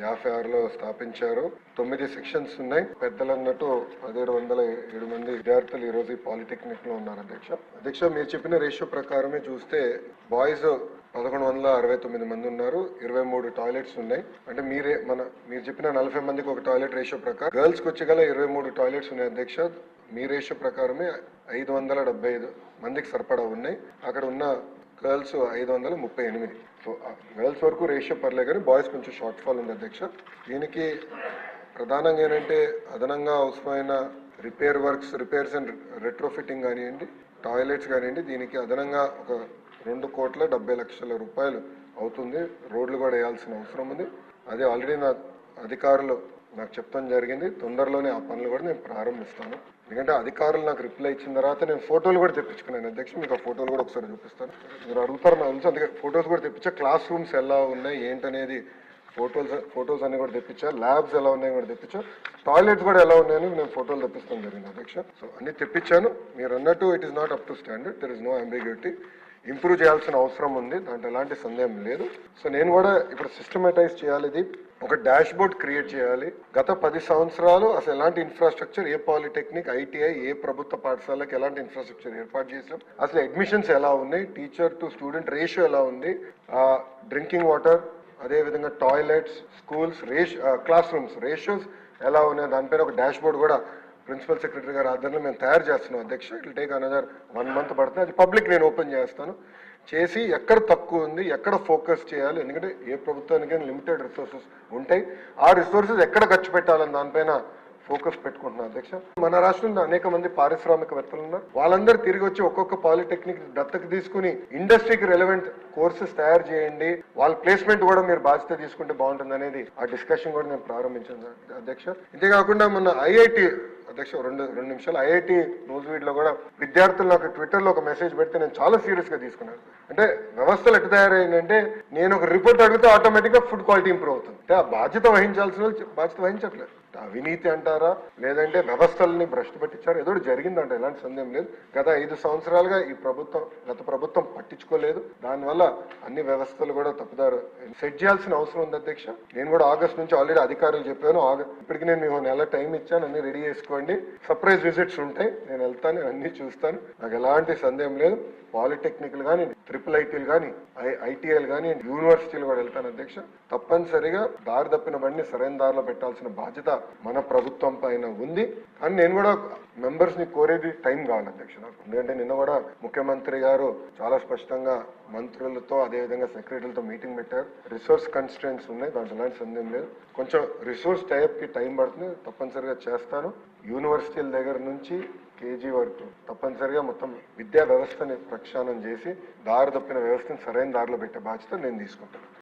యాభై ఆరులో స్థాపించారు. తొమ్మిది సెక్షన్స్ ఉన్నాయి. పెద్దలన్నట్టు పదిహేడు వందల ఏడు మంది విద్యార్థులు ఈ పాలిటెక్నిక్లో ఉన్నారు అధ్యక్ష. అధ్యక్ష మీరు చెప్పిన రేషియో ప్రకారమే చూస్తే బాయ్స్ పదకొండు వందల అరవై తొమ్మిది మంది ఉన్నారు. ఇరవై మూడు టాయిలెట్స్ ఉన్నాయి. అంటే మీరే మన మీరు చెప్పిన నలభై మందికి ఒక టాయిలెట్ రేషియో ప్రకారం. గర్ల్స్కి వచ్చి గల ఇరవై మూడు టాయిలెట్స్ ఉన్నాయి అధ్యక్ష. మీ రేషియో ప్రకారమే ఐదు వందల డెబ్బై ఐదు మందికి సరిపడా ఉన్నాయి. అక్కడ ఉన్న గర్ల్స్ ఐదు వందల ముప్పై ఎనిమిది. సో గర్ల్స్ వరకు రేషియో పర్లే కానీ బాయ్స్ కొంచెం షార్ట్ ఫాల్ ఉంది అధ్యక్ష. దీనికి ప్రధానంగా ఏంటంటే అదనంగా అవసరమైన repair works repairs and retrofitting కానివ్వండి టాయిలెట్స్ కానివ్వండి దీనికి అదనంగా ఒక రెండు కోట్ల డెబ్బై లక్షల రూపాయలు అవుతుంది. రోడ్లు కూడా వేయాల్సిన అవసరం ఉంది. అదే ఆల్రెడీ నా అధికారులు నాకు చెప్తాం జరిగింది. తొందరలోనే ఆ పనులు కూడా నేను ప్రారంభిస్తాను. ఎందుకంటే అధికారులు నాకు రిప్లై ఇచ్చిన తర్వాత నేను ఫోటోలు కూడా తెప్పించుకున్నాను. అధ్యక్ష మీకు ఆ ఫోటోలు కూడా ఒకసారి చూపిస్తాను. మీరు అడుగుతారు నా అంశం. అందుకే ఫోటోస్ కూడా తెప్పించా. క్లాస్ రూమ్స్ ఎలా ఉన్నాయి? ఏంటనేది ఫోటోస్ ఫోటోస్ అన్ని కూడా తెప్పించా. ల్యాబ్స్ ఎలా ఉన్నాయి కూడా తెప్పించా. టాయిలెట్స్ కూడా ఎలా ఉన్నాయని నేను ఫోటోలు తెప్పిస్తాను జరిగింది అధ్యక్ష. సో అన్ని తెప్పించాను. మీరు అన్నట్టు it is not up to standard there is no ambiguity improve చేయాల్సిన అవసరం ఉంది. దాంట్లో ఎలాంటి సందేహం లేదు. సో నేను కూడా ఇప్పుడు సిస్టమేటైజ్ చేయాలి. ఇది ఒక డాష్ బోర్డ్ క్రియేట్ చేయాలి. గత పది సంవత్సరాలు అసలు ఎలాంటి ఇన్ఫ్రాస్ట్రక్చర్ ఏ పాలిటెక్నిక్ ఐటీఐ ఏ ప్రభుత్వ పాఠశాలకు ఎలాంటి ఇన్ఫ్రాస్ట్రక్చర్ ఏర్పాటు చేసాం అసలు అడ్మిషన్స్ ఎలా ఉన్నాయి? టీచర్ టు స్టూడెంట్ రేషియో ఎలా ఉంది? డ్రింకింగ్ వాటర్ అదే విధంగా toilets schools ratio class rooms ratios ఎలా ఉన్నాయి? దానిపైన ఒక డాష్ బోర్డ్ కూడా ప్రిన్సిపల్ సెక్రటరీ గారి ఆధ్వర్యంలో మేము తయారు చేస్తున్నాం అధ్యక్ష. It take another one month పడుతుంది. అది పబ్లిక్ నేను ఓపెన్ చేస్తాను. చేసి ఎక్కడ తక్కువ ఉంది ఎక్కడ ఫోకస్ చేయాలి ఎందుకంటే ఏ ప్రభుత్వానికైనా లిమిటెడ్ రిసోర్సెస్ ఉంటాయి. ఆ రిసోర్సెస్ ఎక్కడ ఖర్చు పెట్టాలని దానిపైన ఫోకస్ పెట్టుకుంటున్నాను అధ్యక్ష. మన రాష్ట్రంలో అనేక మంది పారిశ్రామికవేత్తలు ఉన్నారు. వాళ్ళందరూ తిరిగి వచ్చి ఒక్కొక్క పాలిటెక్నిక్ దత్తకు తీసుకుని ఇండస్ట్రీకి రెలవెంట్ కోర్సెస్ తయారు చేయండి. వాళ్ళ ప్లేస్మెంట్ కూడా మీరు బాధ్యత తీసుకుంటే బాగుంటుంది అనేది ఆ డిస్కషన్ కూడా నేను ప్రారంభించాను అధ్యక్ష. ఇంతేకాకుండా మొన్న ఐఐటి అధ్యక్ష రెండు రెండు నిమిషాలు. ఐఐటి న్యూస్ వీడ్లో కూడా విద్యార్థులు నాకు ట్విట్టర్లో ఒక మెసేజ్ పెడితే నేను చాలా సీరియస్గా తీసుకున్నాను. అంటే వ్యవస్థలు ఎట్లా తయారైందంటే నేను ఒక రిపోర్ట్ అడిగితే ఆటోమేటిక్గా ఫుడ్ క్వాలిటీ ఇంప్రూవ్ అవుతుంది. అంటే ఆ బాధ్యత వహించాల్సిన బాధ్యత వహించట్లేదు. అవినీతి అంటారా? లేదంటే వ్యవస్థల్ని భ్రష్టు పట్టించారు? ఏదో జరిగిందంట ఎలాంటి సందేహం లేదు. గత ఐదు సంవత్సరాలుగా ఈ ప్రభుత్వం గత ప్రభుత్వం పట్టించుకోలేదు. దానివల్ల అన్ని వ్యవస్థలు కూడా తప్పుదారు. సెట్ చేయాల్సిన అవసరం ఉంది అధ్యక్ష. నేను కూడా ఆగస్ట్ నుంచి ఆల్రెడీ అధికారులు చెప్పాను. ఇప్పటికి నేను మీకు నెల టైం ఇచ్చాను. అన్ని రెడీ చేసుకోండి. సర్ప్రైజ్ విజిట్స్ ఉంటాయి. నేను వెళ్తాను నేను అన్ని చూస్తాను. నాకు ఎలాంటి సందేహం లేదు. పాలిటెక్నిక్లు కానీ ట్రిపుల్ ఐటీలు కానీ ఐటీఐలు కానీ యూనివర్సిటీలు కూడా వెళ్తాను అధ్యక్ష. తప్పనిసరిగా దారి తప్పిన బండిని సరైన దారిలో పెట్టాల్సిన బాధ్యత మన ప్రభుత్వం పైన ఉంది. కానీ నేను కూడా మెంబర్స్ని కోరేది టైం కావాలి అధ్యక్ష నాకు. ఎందుకంటే నిన్న కూడా ముఖ్యమంత్రి గారు చాలా స్పష్టంగా మంత్రులతో అదేవిధంగా సెక్రటరీలతో మీటింగ్ పెట్టారు. రిసోర్స్ కన్స్టెంట్స్ ఉన్నాయి. దాంట్లో ఎలాంటి సందేహం లేదు. కొంచెం రిసోర్స్ టైప్కి టైం పడుతుంది. తప్పనిసరిగా చేస్తాను. యూనివర్సిటీల దగ్గర నుంచి కేజీ వరకు తప్పనిసరిగా మొత్తం విద్యా వ్యవస్థని ప్రక్షాళన చేసి దారి తప్పిన వ్యవస్థను సరైన దారిలో పెట్టే బాధ్యత నేను తీసుకుంటాను.